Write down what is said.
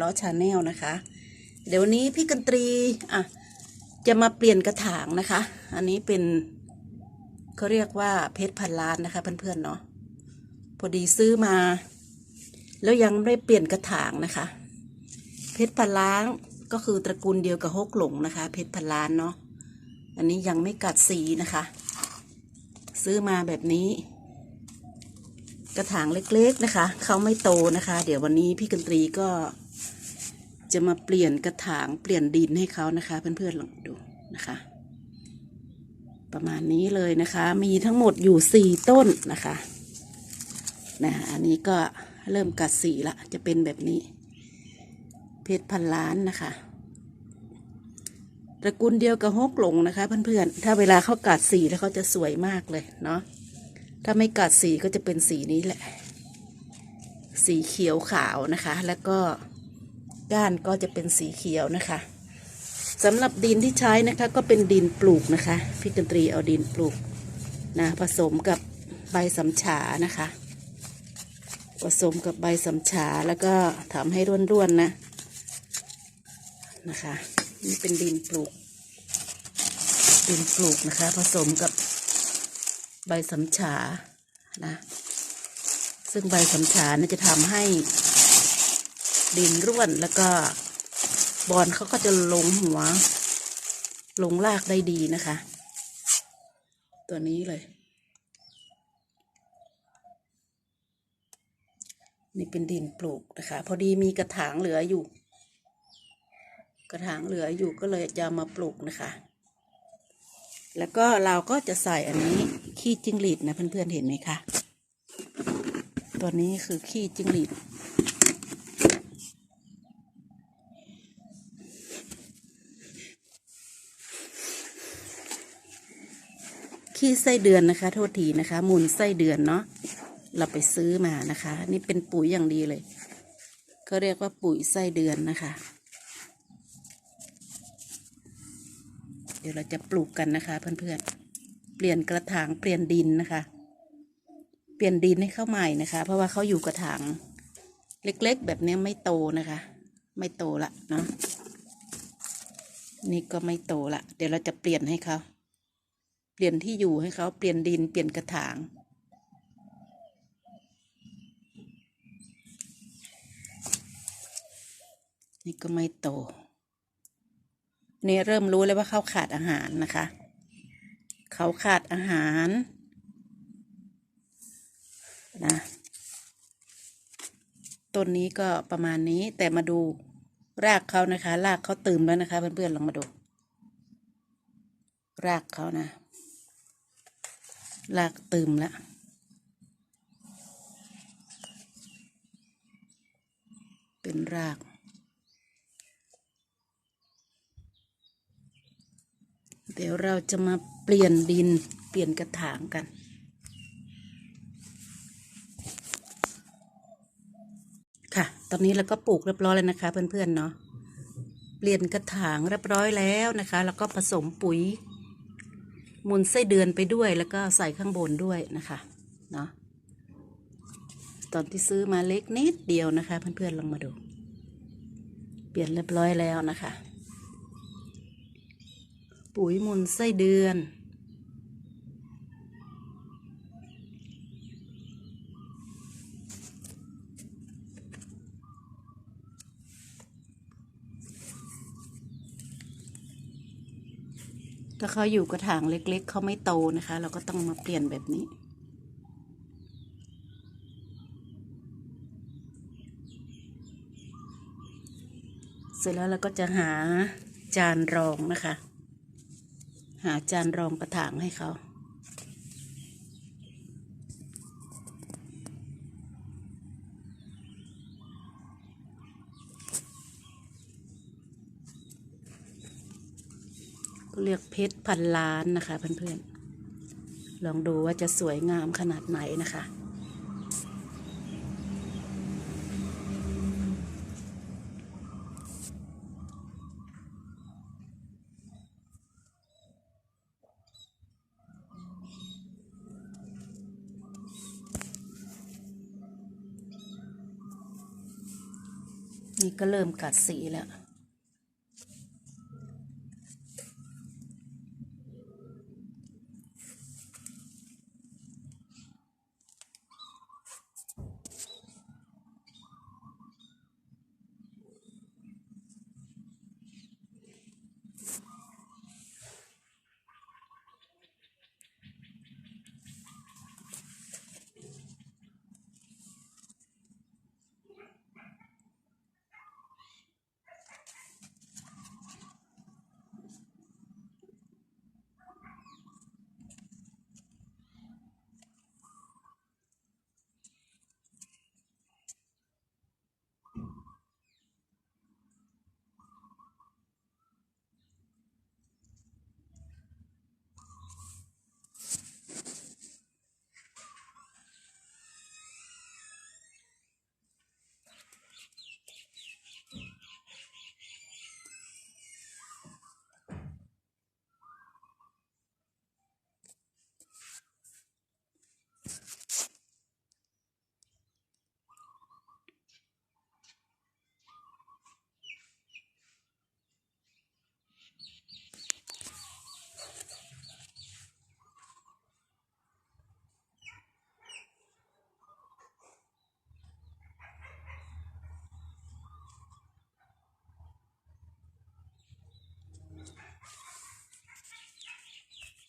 ล้อชาแนลนะคะ เดี๋ยววันนี้พี่กันตรีอะจะมาเปลี่ยนกระถางนะคะ อันนี้เป็นเขาเรียกว่าเพชรพันล้านนะคะเพื่อนๆเนาะพอดีซื้อมา แล้วยังไม่ได้เปลี่ยนกระถางนะคะ เพชรพันล้านก็คือตระกูลเดียวกับฮกหลงนะคะ เพชรพันล้านเนาะอันนี้ยังไม่กัดสีนะคะ ซื้อมาแบบนี้ กระถางเล็กๆนะคะ เขาไม่โตนะคะ เดี๋ยววันนี้พี่กันตรีก็ จะมาเปลี่ยนกระถางเปลี่ยนดินให้เขานะคะ เพื่อนๆลองดูนะคะ ประมาณนี้เลยนะคะ มีทั้งหมดอยู่สี่ต้นนะคะนะอันนี้ก็เริ่มกัดสีละจะเป็นแบบนี้ เพชรพันล้านนะคะตระกูลเดียวกับฮกหลงนะคะ เพื่อนๆถ้าเวลาเขากัดสีแล้วเขาจะสวยมากเลยเนาะถ้าไม่กัดสีก็จะเป็นสีนี้แหละ สีเขียวขาวนะคะ แล้วก็ ก้านก็จะเป็นสีเขียวนะคะสำหรับดินที่ใช้นะคะก็เป็นดินปลูกนะคะพี่กันตรีเอาดินปลูกนะผสมกับใบสำฉานะคะ ผสมกับใบสำฉาแล้วก็ทำให้ร่วนๆนะนะคะนี่เป็นดินปลูก ดินปลูกนะคะ ผสมกับใบสำฉานะ ซึ่งใบสำฉานี่ยจะทำให้ ดินร่วนแล้วก็บอนเขาก็จะลงหัว ลงรากได้ดีนะคะ ตัวนี้เลย นี่เป็นดินปลูกนะคะ พอดีมีกระถางเหลืออยู่ กระถางเหลืออยู่ก็เลยจะมาปลูกนะคะ แล้วก็เราก็จะใส่อันนี้ขี้จิ้งหรีดนะเพื่อนๆเห็นไหมคะ ตัวนี้คือขี้จิ้งหรีด ขี้ไส้เดือนนะคะ โทษทีนะคะ มูลไส้เดือนเนาะเราไปซื้อมานะคะ นี่เป็นปุ๋ยอย่างดีเลยเขาเรียกว่าปุ๋ยไส้เดือนนะคะ เดี๋ยวเราจะปลูกกันนะคะ เพื่อนๆ เปลี่ยนกระถางเปลี่ยนดินนะคะ เปลี่ยนดินให้เข้าใหม่นะคะ เพราะว่าเขาอยู่กระถางเล็กๆ แบบนี้ไม่โตนะคะ ไม่โตละเนาะนี่ก็ไม่โตละ เดี๋ยวเราจะเปลี่ยนให้เขา เปลี่ยนที่อยู่ให้เขาเปลี่ยนดินเปลี่ยนกระถาง นี่ก็ไม่โต นี่เริ่มรู้แล้วว่าเขาขาดอาหารนะคะ เขาขาดอาหารนะต้นนี้ก็ประมาณนี้แต่มาดูรากเขานะคะ รากเขาตื่มแล้วนะคะ เพื่อนๆลองมาดู รากเขานะ รากตืมแล้วเป็นราก เดี๋ยวเราจะมาเปลี่ยนดินเปลี่ยนกระถางกัน ค่ะ ตอนนี้เราก็ปลูกเรียบร้อยแล้วนะคะเพื่อนๆเนาะเปลี่ยนกระถางเรียบร้อยแล้วนะคะ แล้วก็ผสมปุ๋ย มูลไส้เดือนไปด้วยแล้วก็ใส่ข้างบนด้วยนะคะเนาะตอนที่ซื้อมาเล็กนิดเดียวนะคะ เพื่อนๆลองมาดู เปลี่ยนเรียบร้อยแล้วนะคะ ปุ๋ยมูลไส้เดือน ถ้าเขาอยู่กระถางเล็ก ๆ เขาไม่โตนะคะ เราก็ต้องมาเปลี่ยนแบบนี้ เสร็จแล้วเราก็จะหาจานรองนะคะ หาจานรองกระถางให้เขา ก็ เรียกเพชรพันล้านนะคะเพื่อนๆ ลองดูว่าจะสวยงามขนาดไหนนะคะ นี่ก็เริ่มกัดสีแล้ว